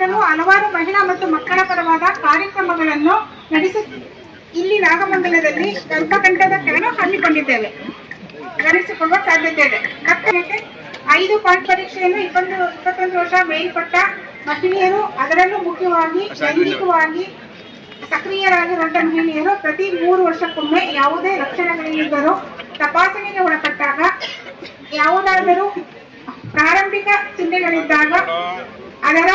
ವರ್ಷಗಳಿಂದಲೂ ಹಲವಾರು ಮಹಿಳಾ ಮತ್ತು ಮಕ್ಕಳ ಪರವಾದ ಕಾರ್ಯಕ್ರಮಗಳನ್ನು ನಡೆಸಿ ಇಲ್ಲಿ ನಾಗಮಂಗಲದಲ್ಲಿ ಗರ್ಭಕಂಠದ ಕೆಳಗೆ ಹಮ್ಮಿಕೊಂಡಿದ್ದೇವೆ. ನಡೆಸಿಕೊಳ್ಳುವ ಸಾಧ್ಯತೆ ಇದೆ. ಮಕ್ಕಳಿಗೆ ಐದು ಪಾಯಿಂಟ್ ಪರೀಕ್ಷೆಯನ್ನು ಇಪ್ಪತ್ತು, ಇಪ್ಪತ್ತೊಂದು ವರ್ಷ ಮೇಲ್ಪಟ್ಟ ಮಹಿಳೆಯರು ಅದರಲ್ಲೂ ಮುಖ್ಯವಾಗಿ ಲೈಂಗಿಕವಾಗಿ ಸಕ್ರಿಯರಾಗಿರುವಂತ ಮಹಿಳೆಯರು ಪ್ರತಿ ಮೂರು ವರ್ಷಕ್ಕೊಮ್ಮೆ ಯಾವುದೇ ಲಕ್ಷಣಗಳಿಲ್ಲದರೂ ತಪಾಸಣೆಗೆ ಒಳಪಟ್ಟಾಗ ಯಾವುದಾದರೂ ಪ್ರಾರಂಭಿಕ ಚಿಹ್ನೆಗಳಿದ್ದಾಗ ಅದರ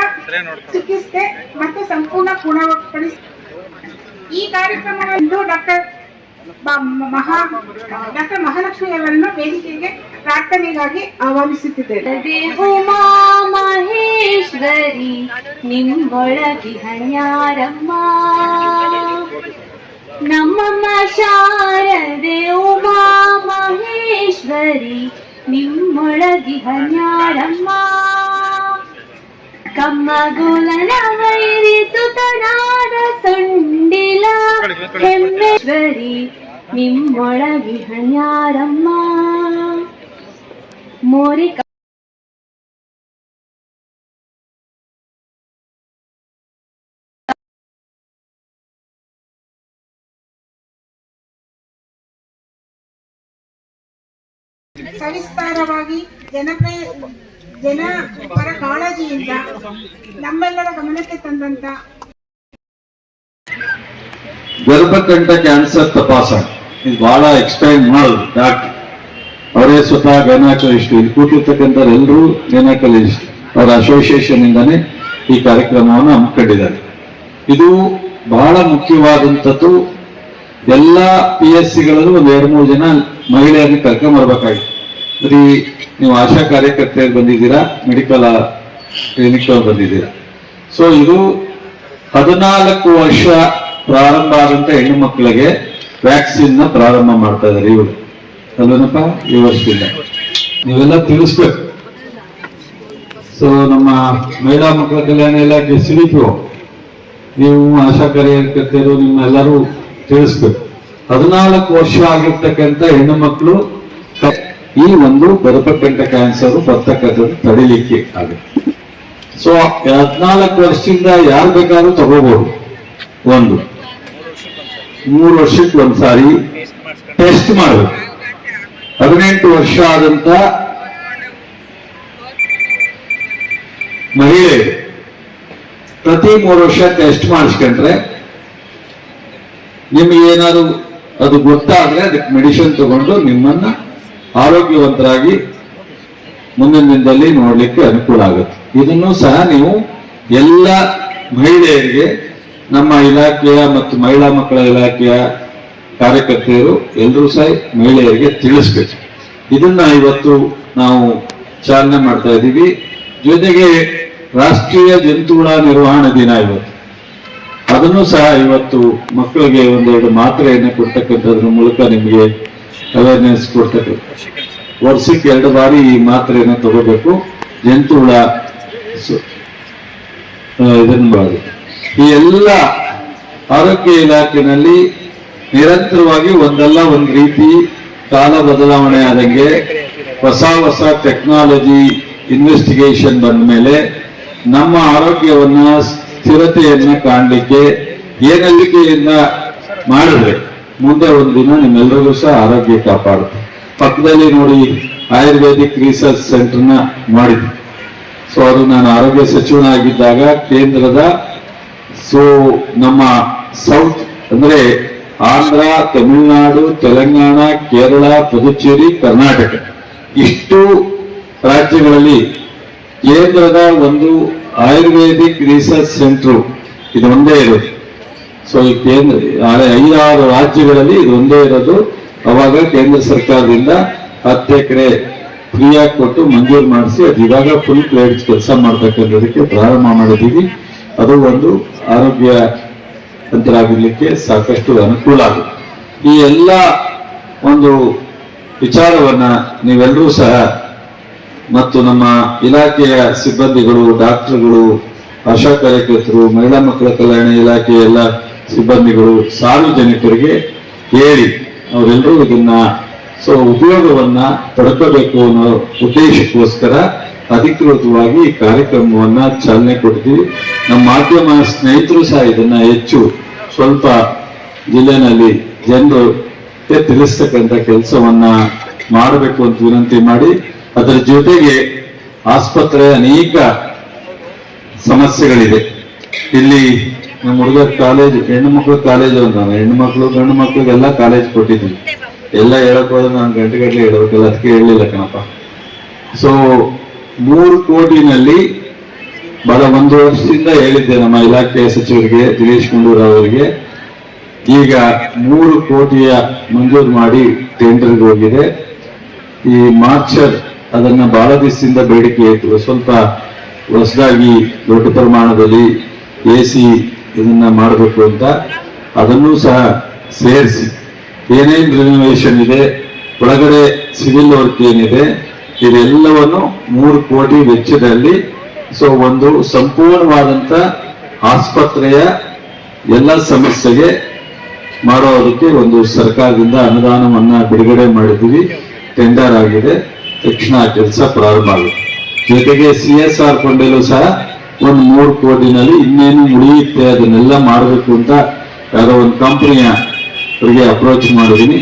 ಚಿಕಿತ್ಸೆ ಮತ್ತು ಸಂಪೂರ್ಣ ಗುಣಪಡಿಸ ಈ ಕಾರ್ಯಕ್ರಮವನ್ನು ಡಾಕ್ಟರ್ ಮಹಾ ಡಾಕ್ಟರ್ ಮಹಾಲಕ್ಷ್ಮಿ ಅವರನ್ನು ವೇದಿಕೆಗೆ ಪ್ರಾರ್ಥನೆಗಾಗಿ ಆಹ್ವಾನಿಸುತ್ತಿದ್ದೇನೆ. ದೇ ಉಮಾ ಮಹೇಶ್ವರಿ ನಿಮ್ಮೊಳಗಿ ಹಣ್ಯಾರಮ್ಮ. ನಮ್ಮಮ್ಮ ಶಾರದೆ ಉಮಾ ಮಹೇಶ್ವರಿ ನಿಮ್ಮೊಳಗಿ ಹಣ್ಯಾರಮ್ಮ. ಕಮ್ಮಗುಲನ ವೈರಿಸುತನಾದ ಸೊಂಡಿಲ ಹೆಮ್ಮೇಶ್ವರಿ ನಿಮ್ಮೊಳಗಿ ಹಣ್ಯಾರಮ್ಮ ಮೋರಿ ಸವಿಸ್ತಾರವಾಗಿ ಜನಪ್ರಿಯ ಜನಪರ ಕಾಳಜಿಯಿಂದ ನಮ್ಮೆಲ್ಲರ ಗಮನಕ್ಕೆ ತಂದಂತ ಗರ್ಭಕಂಠ ಕ್ಯಾನ್ಸರ್ ತಪಾಸಣೆ ಇದು ಬಹಳ ಎಕ್ಸ್ಪ್ಲೈನ್ ಮಾಡೋದು ಡಾಕ್ಟರ್ ಅವರೇ ಸ್ವತಃ ಗೈನಕಾಲಜಿಸ್ಟ್ ಇಲ್ಲಿ ಕೂತಿರ್ತಕ್ಕಂಥ ಎಲ್ಲರೂ ಗೈನಕಾಲಜಿಸ್ಟ್ ಅವರ ಅಸೋಸಿಯೇಷನ್ ಇಂದಾನೆ ಈ ಕಾರ್ಯಕ್ರಮವನ್ನು ಹಮ್ಮಿಕೊಂಡಿದ್ದಾರೆ. ಇದು ಬಹಳ ಮುಖ್ಯವಾದಂಥದ್ದು. ಎಲ್ಲ ಪಿ ಎಸ್ ಸಿಗಳಲ್ಲೂ ಒಂದು ಎರಡು ಮೂರು ಜನ ಮಹಿಳೆಯರಿಗೆ ಕರ್ಕೊಂಡ್ ಬರ್ಬೇಕಾಗಿತ್ತು. ಬರೀ ನೀವು ಆಶಾ ಕಾರ್ಯಕರ್ತೆಯಲ್ಲಿ ಬಂದಿದ್ದೀರಾ? ಮೆಡಿಕಲ್ ಕ್ಲಿನಿಕ್ ಬಂದಿದ್ದೀರಾ? ಸೊ ಇದು ಹದಿನಾಲ್ಕು ವರ್ಷ ಪ್ರಾರಂಭ ಆದಂತ ಹೆಣ್ಣು ಮಕ್ಕಳಿಗೆ ವ್ಯಾಕ್ಸಿನ್ನ ಪ್ರಾರಂಭ ಮಾಡ್ತಾ ಇದ್ದಾರೆ ಇವರು. ಅಲ್ವೇನಪ್ಪ? ಈ ವರ್ಷದಿಂದ. ನೀವೆಲ್ಲ ತಿಳಿಸ್ಬೇಕು. ಸೊ ನಮ್ಮ ಮಹಿಳಾ ಮಕ್ಕಳ ಕಲ್ಯಾಣ ಇಲಾಖೆ ಸಿಡಿಪು ನೀವು ಆಶಾ ಕಾರ್ಯಕರ್ತೆಯರು, ನಿಮ್ಮೆಲ್ಲರೂ ತಿಳಿಸ್ಬೇಕು. ಹದಿನಾಲ್ಕು ವರ್ಷ ಆಗಿರ್ತಕ್ಕಂಥ ಹೆಣ್ಣು ಮಕ್ಕಳು ಈ ಒಂದು ಗರ್ಭಕಂಠ ಕ್ಯಾನ್ಸರ್ ಬರ್ತಕ್ಕಂಥದ್ದು ತಡಿಲಿಕ್ಕೆ ಆಗುತ್ತೆ. ಸೊ ಹದಿನಾಲ್ಕು ವರ್ಷದಿಂದ ಯಾರು ಬೇಕಾದ್ರೂ ತಗೋಬಹುದು ಒಂದು, ಮೂರು ವರ್ಷಕ್ಕೆ ಒಂದ್ಸಾರಿ ಟೆಸ್ಟ್ ಮಾಡಬೇಕು. ಹದಿನೆಂಟು ವರ್ಷ ಆದಂತ ಮಹಿಳೆ ಪ್ರತಿ ಮೂರು ವರ್ಷ ಟೆಸ್ಟ್ ಮಾಡಿಸ್ಕೊಂಡ್ರೆ ನಿಮ್ಗೆ ಏನಾದ್ರು ಅದು ಗೊತ್ತಾದ್ರೆ ಅದಕ್ಕೆ ಮೆಡಿಸಿನ್ ತಗೊಂಡು ನಿಮ್ಮನ್ನ ಆರೋಗ್ಯವಂತರಾಗಿ ಮುಂದಿನ ದಿನದಲ್ಲಿ ನೋಡಲಿಕ್ಕೆ ಅನುಕೂಲ ಆಗುತ್ತೆ. ಇದನ್ನು ಸಹ ನೀವು ಎಲ್ಲ ಮಹಿಳೆಯರಿಗೆ, ನಮ್ಮ ಇಲಾಖೆಯ ಮತ್ತು ಮಹಿಳಾ ಮಕ್ಕಳ ಇಲಾಖೆಯ ಕಾರ್ಯಕರ್ತೆಯರು ಎಲ್ಲರೂ ಸಹ ಮಹಿಳೆಯರಿಗೆ ತಿಳಿಸ್ಬೇಕು. ಇದನ್ನ ಇವತ್ತು ನಾವು ಚಾಲನೆ ಮಾಡ್ತಾ ಇದ್ದೀವಿ. ಜೊತೆಗೆ ರಾಷ್ಟ್ರೀಯ ಜಂತುಗಳ ನಿರ್ವಹಣಾ ದಿನ ಇವತ್ತು. ಅದನ್ನು ಸಹ ಇವತ್ತು ಮಕ್ಕಳಿಗೆ ಒಂದೆರಡು ಮಾತ್ರೆಯನ್ನು ಕೊಡ್ತಕ್ಕಂಥದ್ರ ಮೂಲಕ ನಿಮಗೆ ಅವೇರ್ನೆಸ್ ಕೊಡ್ತಕ್ಕಂಥ ವರ್ಷಕ್ಕೆ ಎರಡು ಬಾರಿ ಈ ಮಾತ್ರೆಯನ್ನು ತಗೋಬೇಕು. ಜಂತು ಹುಳ ಮಾಡಿ. ಈ ಎಲ್ಲ ಆರೋಗ್ಯ ಇಲಾಖೆನಲ್ಲಿ ನಿರಂತರವಾಗಿ ಒಂದಲ್ಲ ಒಂದು ರೀತಿ ಕಾಲ ಬದಲಾವಣೆ ಆದಂಗೆ ಹೊಸ ಹೊಸ ಟೆಕ್ನಾಲಜಿ ಇನ್ವೆಸ್ಟಿಗೇಷನ್ ಬಂದ ಮೇಲೆ ನಮ್ಮ ಆರೋಗ್ಯವನ್ನ ಸ್ಥಿರತೆಯನ್ನ ಕಾಣಲಿಕ್ಕೆ ಏನಲ್ಲಿಕೆಯಿಂದ ಮಾಡಿದ್ರೆ? ಮುಂದೆ ಒಂದು ದಿನ ನಿಮ್ಮೆಲ್ಲರಿಗೂ ಸಹ ಆರೋಗ್ಯ ಕಾಪಾಡುತ್ತೆ. ಪಕ್ಕದಲ್ಲಿ ನೋಡಿ ಆಯುರ್ವೇದಿಕ್ ರಿಸರ್ಚ್ ಸೆಂಟರ್ನ ಮಾಡಿದ್ವಿ ಸೊ ಅದು ನಾನು ಆರೋಗ್ಯ ಸಚಿವನಾಗಿದ್ದಾಗ ಕೇಂದ್ರದ ಸೊ ನಮ್ಮ ಸೌತ್ ಅಂದ್ರೆ ಆಂಧ್ರ, ತಮಿಳುನಾಡು, ತೆಲಂಗಾಣ, ಕೇರಳ, ಪುದುಚೇರಿ, ಕರ್ನಾಟಕ. ಇಷ್ಟು ರಾಜ್ಯಗಳಲ್ಲಿ ಕೇಂದ್ರದ ಒಂದು ಆಯುರ್ವೇದಿಕ್ ರಿಸರ್ಚ್ ಸೆಂಟರ್ ಇದೊಂದೇ ಇರೋದು ಸೊ ಈ ಕೇಂದ್ರ ಐದಾರು ರಾಜ್ಯಗಳಲ್ಲಿ ಇದೊಂದೇ ಇರೋದು. ಅವಾಗ ಕೇಂದ್ರ ಸರ್ಕಾರದಿಂದ ಹತ್ತು ಎಕರೆ ಫ್ರೀಯಾಗಿ ಕೊಟ್ಟು ಮಂಜೂರು ಮಾಡಿಸಿ ಅದು ಇವಾಗ ಫುಲ್ ಪ್ಲೇಟ್ ಕೆಲಸ ಮಾಡ್ತಕ್ಕಂಥದಕ್ಕೆ ಪ್ರಾರಂಭ ಮಾಡಿದ್ದೀವಿ. ಅದು ಒಂದು ಆರೋಗ್ಯ ಅಂತರಾಗಿರ್ಲಿಕ್ಕೆ ಸಾಕಷ್ಟು ಅನುಕೂಲ ಆಗುತ್ತೆ. ಈ ಎಲ್ಲ ಒಂದು ವಿಚಾರವನ್ನ ನೀವೆಲ್ಲರೂ ಸಹ ಮತ್ತು ನಮ್ಮ ಇಲಾಖೆಯ ಸಿಬ್ಬಂದಿಗಳು, ಡಾಕ್ಟರ್ಗಳು, ಆಶಾ ಕಾರ್ಯಕರ್ತರು, ಮಹಿಳಾ ಮಕ್ಕಳ ಕಲ್ಯಾಣ ಇಲಾಖೆಯ ಎಲ್ಲ ಸಿಬ್ಬಂದಿಗಳು, ಸಾರ್ವಜನಿಕರಿಗೆ ಹೇಳಿ. ಅವರೆಲ್ಲರೂ ಇದನ್ನ ಸೊ ಉಪಯೋಗವನ್ನ ಪಡ್ಕೋಬೇಕು ಅನ್ನೋ ಉದ್ದೇಶಕ್ಕೋಸ್ಕರ ಅಧಿಕೃತವಾಗಿ ಈ ಕಾರ್ಯಕ್ರಮವನ್ನ ಚಾಲನೆ ಕೊಡ್ತೀವಿ. ನಮ್ಮ ಮಾಧ್ಯಮ ಸ್ನೇಹಿತರು ಸಹ ಇದನ್ನ ಹೆಚ್ಚು ಸ್ವಲ್ಪ ಜಿಲ್ಲೆನಲ್ಲಿ ಜನರು ತಿಳಿಸ್ತಕ್ಕಂಥ ಕೆಲಸವನ್ನ ಮಾಡಬೇಕು ಅಂತ ವಿನಂತಿ ಮಾಡಿ, ಅದರ ಜೊತೆಗೆ ಆಸ್ಪತ್ರೆ ಅನೇಕ ಸಮಸ್ಯೆಗಳಿದೆ. ಇಲ್ಲಿ ನಮ್ಮ ಹುಡುಗ ಕಾಲೇಜ್ ಹೆಣ್ಣು ಮಕ್ಕಳು ಕಾಲೇಜ್ ಅಂತ ಹೆಣ್ಣು ಮಕ್ಕಳು ಗಂಡು ಮಕ್ಳಿಗೆಲ್ಲ ಕಾಲೇಜ್ ಕೊಟ್ಟಿದ್ದೀನಿ ಎಲ್ಲ ಹೇಳಕ್ ಹೋದ್ರೆ ನಾನು ಗಂಟೆ ಗಂಟೆ ಹೇಳಬೇಕಲ್ಲ, ಅದಕ್ಕೆ ಹೇಳಲಿಲ್ಲ ಕಣಪ್ಪ. ಸೊ ಮೂರು ಕೋಟಿನಲ್ಲಿ ಬಹಳ ಒಂದು ವರ್ಷದಿಂದ ಹೇಳಿದ್ದೆ ನಮ್ಮ ಇಲಾಖೆಯ ಸಚಿವರಿಗೆ, ದಿನೇಶ್ ಗುಂಡೂರ್ ಅವರಿಗೆ. ಈಗ ಮೂರು ಕೋಟಿಯ ಮಂಜೂರು ಮಾಡಿ ಟೆಂಡರ್ಗೆ ಹೋಗಿದೆ. ಈ ಮಾರ್ಚರ್ ಅದನ್ನ ಬಹಳ ದಿವಸದಿಂದ ಬೇಡಿಕೆ ಇತ್ತು. ಸ್ವಲ್ಪ ಹೊಸದಾಗಿ ದೊಡ್ಡ ಪ್ರಮಾಣದಲ್ಲಿ ಎ ಸಿ ಇದನ್ನ ಮಾಡಬೇಕು ಅಂತ ಅದನ್ನು ಸಹ ಸೇರಿಸಿ. ಏನೇನು ರಿನೋವೇಷನ್ ಇದೆ, ಒಳಗಡೆ ಸಿವಿಲ್ ವರ್ಕ್ ಏನಿದೆ, ಇದೆಲ್ಲವನ್ನು ಮೂರು ಕೋಟಿ ವೆಚ್ಚದಲ್ಲಿ ಸೊ ಒಂದು ಸಂಪೂರ್ಣವಾದಂತ ಆಸ್ಪತ್ರೆಯ ಎಲ್ಲ ಸಮಸ್ಯೆಗೆ ಮಾಡೋದಕ್ಕೆ ಒಂದು ಸರ್ಕಾರದಿಂದ ಅನುದಾನವನ್ನ ಬಿಡುಗಡೆ ಮಾಡಿದ್ದೀವಿ. ಟೆಂಡರ್ ಆಗಿದೆ. ತಕ್ಷಣ ಕೆಲಸ ಪ್ರಾರಂಭ ಆಗುತ್ತೆ. ಜೊತೆಗೆ ಸಿ ಎಸ್ ಆರ್ ಫಂಡಲ್ಲೂ ಸಹ ಒಂದು ಮೂರು ಕೋಟಿನಲ್ಲಿ ಇನ್ನೇನು ಉಳಿಯುತ್ತೆ ಅದನ್ನೆಲ್ಲ ಮಾಡಬೇಕು ಅಂತ ಯಾವುದೋ ಒಂದು ಕಂಪನಿಯ ಅವರಿಗೆ ಅಪ್ರೋಚ್ ಮಾಡಿದ್ದೀನಿ.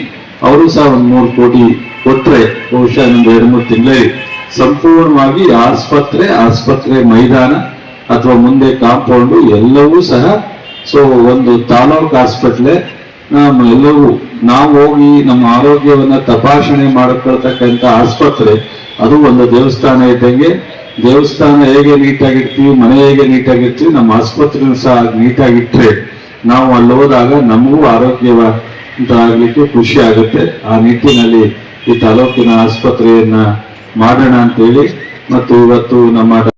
ಅವರು ಸಹ ಒಂದು ಮೂರು ಕೋಟಿ ಕೊಟ್ಟರೆ ಬಹುಶಃ ಒಂದು ಎರಡು ಮೂರು ತಿಂಗಳಲ್ಲಿ ಸಂಪೂರ್ಣವಾಗಿ ಆಸ್ಪತ್ರೆ ಆಸ್ಪತ್ರೆ ಮೈದಾನ ಅಥವಾ ಮುಂದೆ ಕಾಂಪೌಂಡ್ ಎಲ್ಲವೂ ಸಹ ಸೊ ಒಂದು ತಾಲೂಕು ಆಸ್ಪತ್ರೆ ನಾವು ಎಲ್ಲವೂ ನಾವು ಹೋಗಿ ನಮ್ಮ ಆರೋಗ್ಯವನ್ನು ತಪಾಸಣೆ ಮಾಡಿಕೊಳ್ತಕ್ಕಂಥ ಆಸ್ಪತ್ರೆ, ಅದು ಒಂದು ದೇವಸ್ಥಾನ ಇದ್ದಂಗೆ ದೇವಸ್ಥಾನ ಹೇಗೆ ನೀಟಾಗಿರ್ತೀವಿ, ಮನೆ ಹೇಗೆ ನೀಟಾಗಿರ್ತೀವಿ, ನಮ್ಮ ಆಸ್ಪತ್ರೆ ಸಹ ನೀಟಾಗಿಟ್ರೆ ನಾವು ಅಲ್ಲಿ ಹೋದಾಗ ನಮಗೂ ಆರೋಗ್ಯವಾಗಲಿಕ್ಕೆ ಖುಷಿ ಆಗುತ್ತೆ. ಆ ನಿಟ್ಟಿನಲ್ಲಿ ಈ ತಾಲೂಕಿನ ಆಸ್ಪತ್ರೆಯನ್ನ ಮಾಡೋಣ ಅಂತೇಳಿ. ಮತ್ತು ಇವತ್ತು ನಮ್ಮ